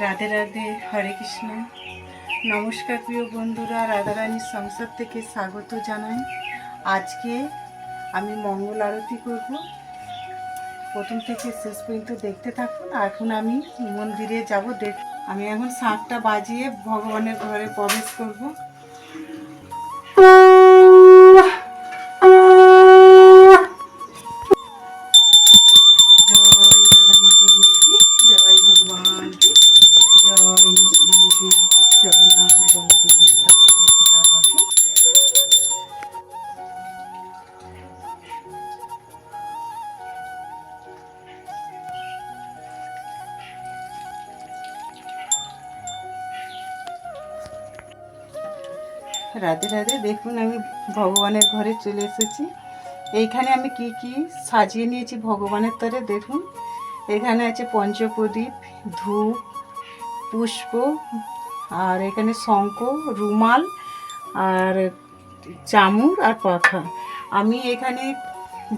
রাধে রাধে, হরে কৃষ্ণ। নমস্কার প্রিয় বন্ধুরা, রাধারানীর সংসার থেকে স্বাগত জানাই। আজকে আমি মঙ্গল আরতি করব। প্রথম থেকে শেষ পর্যন্ত দেখতে থাকুন। এখন আমি মন্দিরে যাব। দেখ আমি এখন শাঁখটা বাজিয়ে ভগবানের ঘরে প্রবেশ করব। রাধে রাধে, দেখুন আমি ভগবানের ঘরে চলে এসেছি। এইখানে আমি কি কি সাজিয়ে নিয়েছি ভগবানের তরে, দেখুন। এখানে আছে পঞ্চপ্রদীপ, ধূপ, পুষ্প, আর এখানে শঙ্খ, রুমাল, আর চামুর আর পাখা। আমি এখানে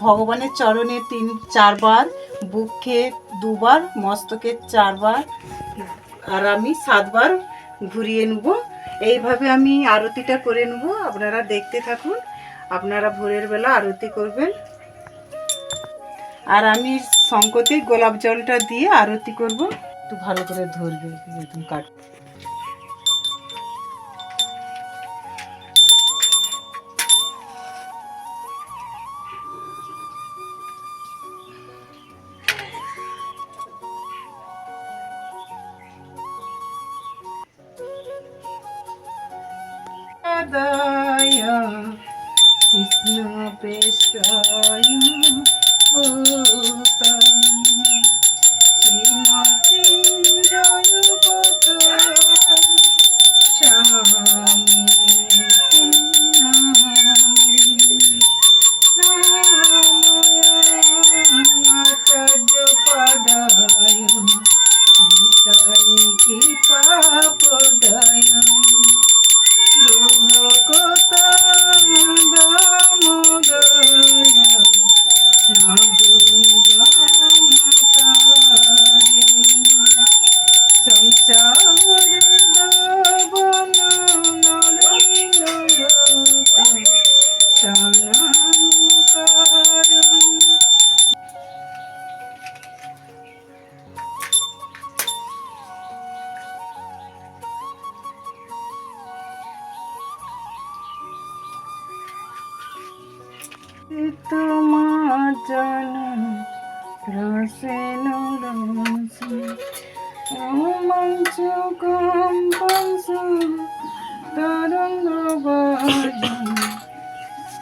ভগবানের চরণে তিন, চারবার বুকে দুবার মস্তকে চারবার, আর আমি সাতবার ঘুরিয়ে নেব। এইভাবে আমি আরতিটা করে নেব, আপনারা দেখতে থাকুন। আপনারা ভোরের বেলা আরতি করবেন। আর আমি শঙ্কতে গোলাপ জলটা দিয়ে আরতি করব। একটু ভালো করে ধরবে একদম কৃষ্ণ ভূতম শ্রীমতীন্দ্রয় পতকম স্বামী তোমার জন রসে রোমাঞ্চ কম্পঞ্চ তরঙ্গ বাজন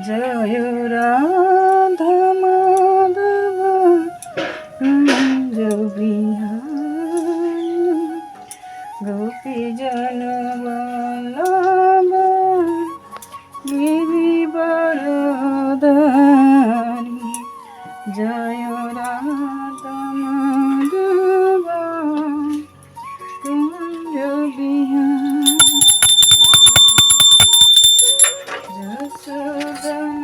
জয় রাধা মাধব গোপী জন বল্লভ গিরি বরদারি Seven.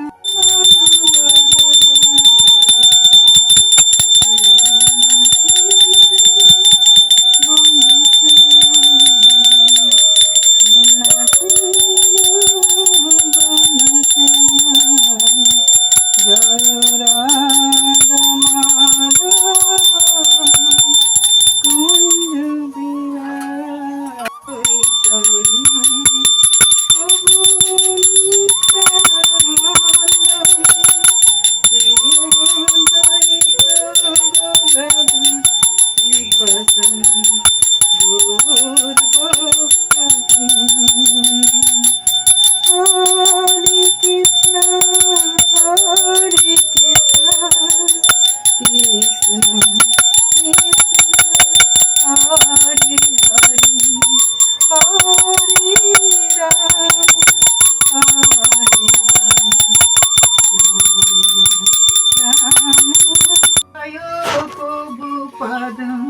পদম,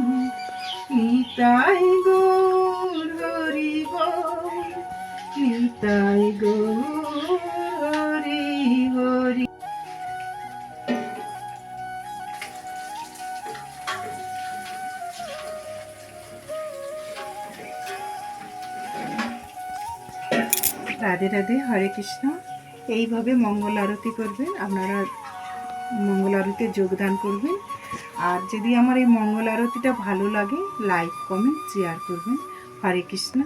নিতাই গৌর হরি গৌর নিতাই গৌর হরি হরি রাধে রাধে, হরে কৃষ্ণ। এইভাবে মঙ্গল আরতি করবেন, আপনারা মঙ্গল আরতিতে যোগদান করবেন। আর যদি আমার এই মঙ্গল আরতিটা ভালো লাগে লাইক কমেন্ট শেয়ার করবেন। হরে কৃষ্ণ